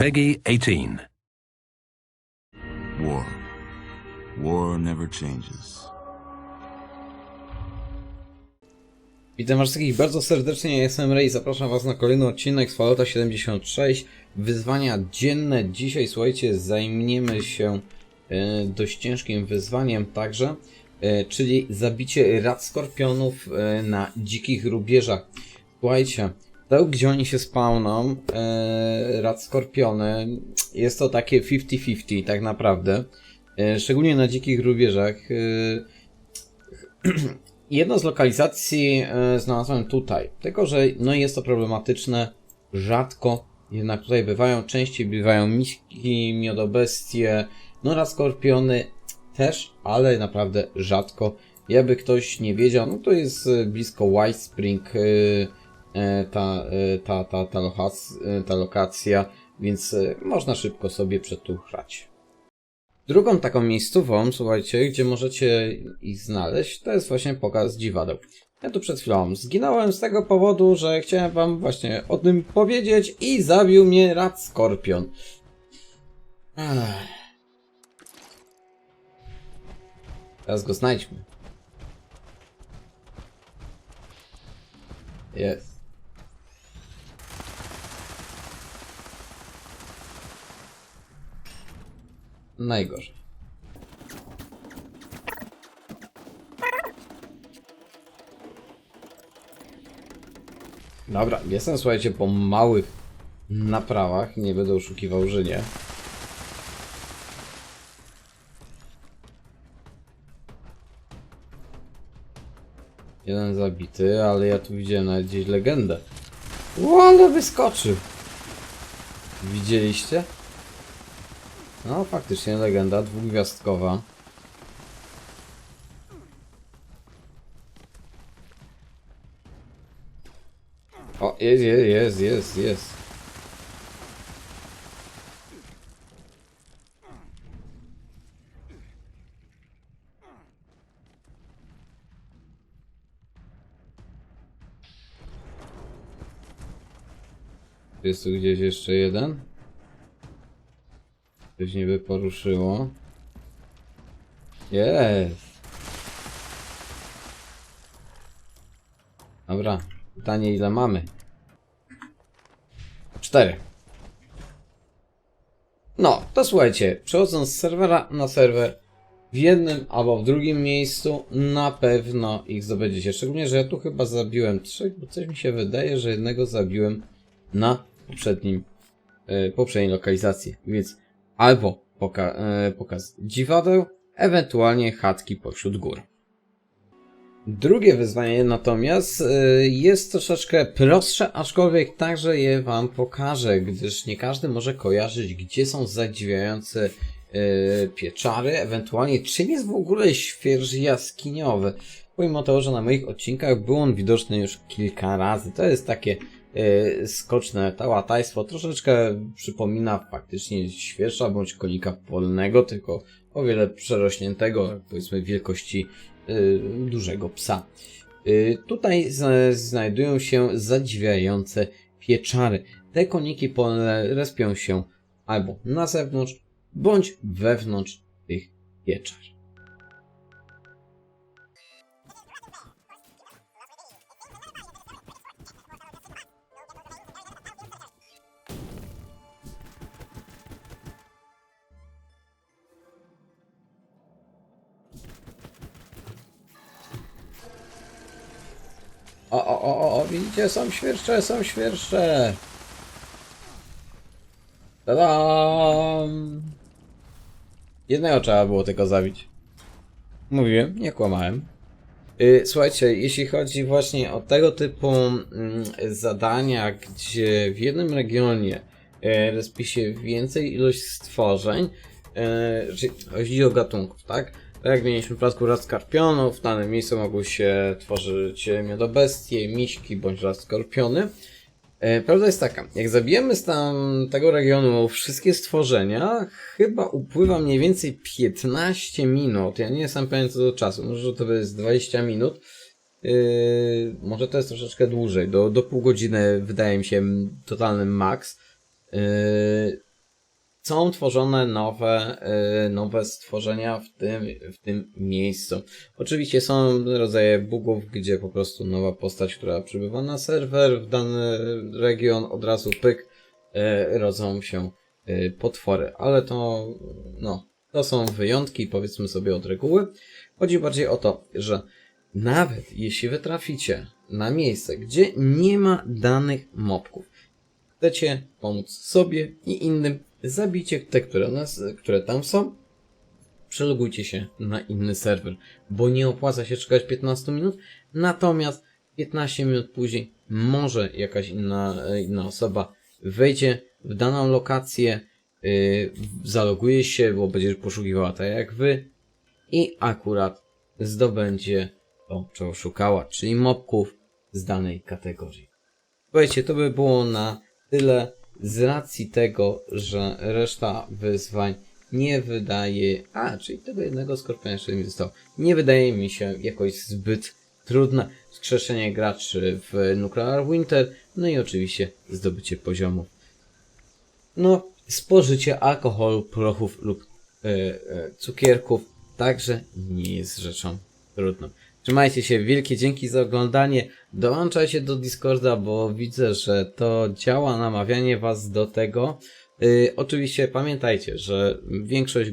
Peggy 18. War. War never changes. Witam was wszystkich bardzo serdecznie, ja jestem Ray, zapraszam was na kolejny odcinek z Fallouta 76 Wyzwania dzienne, dzisiaj słuchajcie, zajmiemy się e, dość ciężkim wyzwaniem także e, Czyli zabicie rad skorpionów e, na dzikich rubieżach Słuchajcie, to gdzie oni się spawną, e, rad skorpiony, jest to takie 50-50 tak naprawdę. E, Szczególnie na dzikich rubieżach. E, Jedną z lokalizacji e, znalazłem tutaj, tylko że no jest to problematyczne, rzadko jednak tutaj bywają, częściej bywają miśki, miodobestie, no raz skorpiony też, ale naprawdę rzadko. Jakby ktoś nie wiedział, no to jest e, blisko White Spring. E, ta, e, ta, ta, ta, lokac, e, ta lokacja, więc e, można szybko sobie przetuchrać. Drugą taką miejscową, słuchajcie, gdzie możecie ich znaleźć, to jest właśnie pokaz dziwadeł. Ja tu przed chwilą zginąłem z tego powodu, że chciałem wam właśnie o tym powiedzieć i zabił mnie rad skorpion. Teraz go znajdźmy. Jest. Najgorzej. Dobra, jestem słuchajcie po małych naprawach, nie będę oszukiwał, że nie. Jeden zabity, ale ja tu widziałem nawet gdzieś legendę. O, ale wyskoczył! Widzieliście? No, faktycznie legenda dwugwiazdkowa. O, jest, jest, jest, jest, jest. Jest tu gdzieś jeszcze jeden? Coś niby poruszyło. Jest. Dobra. Pytanie ile mamy? Cztery. No, to słuchajcie, przechodząc z serwera na serwer, w jednym albo w drugim miejscu na pewno ich zdobędziecie. Szczególnie, że ja tu chyba zabiłem trzech, bo coś mi się wydaje, że jednego zabiłem na poprzednim, e, poprzedniej lokalizacji. Więc albo poka e, pokaz dziwadeł, ewentualnie chatki pośród gór. Drugie wyzwanie natomiast e, jest troszeczkę prostsze, aczkolwiek także je Wam pokażę, gdyż nie każdy może kojarzyć, gdzie są zadziwiające e, pieczary, ewentualnie czym jest w ogóle śwież jaskiniowy. Pomimo tego, że na moich odcinkach był on widoczny już kilka razy. To jest takie skoczne tałatajstwo. Troszeczkę przypomina faktycznie świeża bądź kolika polnego, tylko o wiele przerośniętego, powiedzmy wielkości y, dużego psa. Y, tutaj znajdują się zadziwiające pieczary. Te koniki polne respią się albo na zewnątrz, bądź wewnątrz tych pieczar. O, o, o, o, widzicie, są świerszcze, są świerszcze. Tadam! Jednego trzeba było tylko zabić. Mówiłem, nie kłamałem. Y, Słuchajcie, jeśli chodzi właśnie o tego typu mm, zadania, gdzie w jednym regionie e, respi się więcej ilość stworzeń, czyli chodzi o gatunków, tak? Tak jak mieliśmy w przypadku raz skorpionów, w danym miejscu mogły się tworzyć miodobestie, miśki bądź raz skorpiony. E, Prawda jest taka, jak zabijemy z tamtego regionu wszystkie stworzenia, chyba upływa mniej więcej 15 minut. Ja nie jestem pewien co do czasu, może to jest 20 minut. Yy, może to jest troszeczkę dłużej, do, do pół godziny wydaje mi się totalny maks. Yy, są tworzone nowe, y, nowe stworzenia w tym, w tym miejscu. Oczywiście są rodzaje bugów, gdzie po prostu nowa postać, która przybywa na serwer w dany region, od razu pyk, y, rodzą się y, potwory. Ale to, no, to są wyjątki, powiedzmy sobie od reguły. Chodzi bardziej o to, że nawet jeśli wy traficie na miejsce, gdzie nie ma danych mobków, chcecie pomóc sobie i innym, zabijcie te, które, nas, które tam są, przelogujcie się na inny serwer, bo nie opłaca się czekać 15 minut, natomiast 15 minut później może jakaś inna, inna osoba wejdzie w daną lokację, yy, zaloguje się, bo będzie poszukiwała tak jak wy i akurat zdobędzie to, czego szukała, czyli mobków z danej kategorii. Słuchajcie, to by było na tyle z racji tego, że reszta wyzwań nie wydaje... A, czyli tego jednego skorpiona jeszcze mi zostało. Nie wydaje mi się jakoś zbyt trudne. Wskrzeszenie graczy w Nuclear Winter, no i oczywiście zdobycie poziomów. No, spożycie alkoholu, prochów lub e, e, cukierków także nie jest rzeczą trudną. Trzymajcie się, wielkie dzięki za oglądanie. Dołączajcie do Discorda, bo widzę, że to działa namawianie was do tego. Yy, oczywiście pamiętajcie, że większość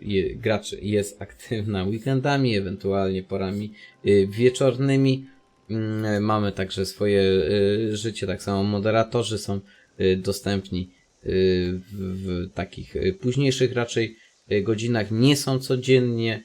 je, graczy jest aktywna weekendami, ewentualnie porami yy, wieczornymi. Yy, mamy także swoje yy, życie, tak samo moderatorzy są yy, dostępni yy, w, w takich yy, późniejszych raczej yy, godzinach. Nie są codziennie,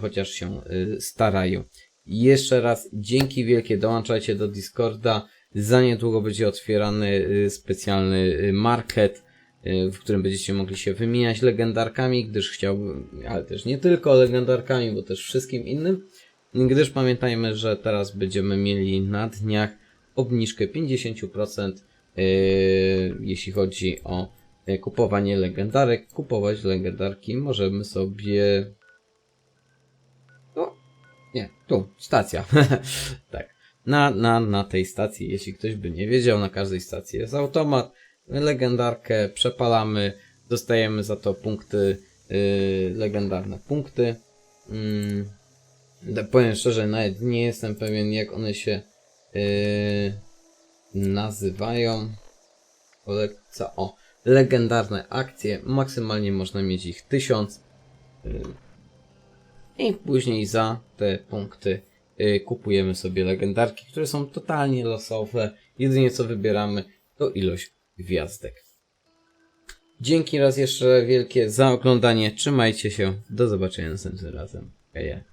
chociaż się yy, starają. Jeszcze raz dzięki wielkie, dołączajcie do Discorda. Za niedługo będzie otwierany y, specjalny y, market, y, w którym będziecie mogli się wymieniać legendarkami, gdyż chciałbym, ale też nie tylko legendarkami, bo też wszystkim innym. Gdyż pamiętajmy, że teraz będziemy mieli na dniach obniżkę 50%, y, jeśli chodzi o y, kupowanie legendarek. Kupować legendarki możemy sobie nie, tu, stacja. tak. Na, na, na tej stacji, jeśli ktoś by nie wiedział, na każdej stacji jest automat. Legendarkę przepalamy, dostajemy za to punkty, yy, legendarne punkty. Yy, powiem szczerze, nawet nie jestem pewien, jak one się yy, nazywają. Kolekcja, o, legendarne akcje. Maksymalnie można mieć ich 1000. Yy, i później za te punkty y, kupujemy sobie legendarki, które są totalnie losowe. Jedynie co wybieramy to ilość gwiazdek. Dzięki raz jeszcze wielkie za oglądanie. Trzymajcie się. Do zobaczenia następnym razem. Heja.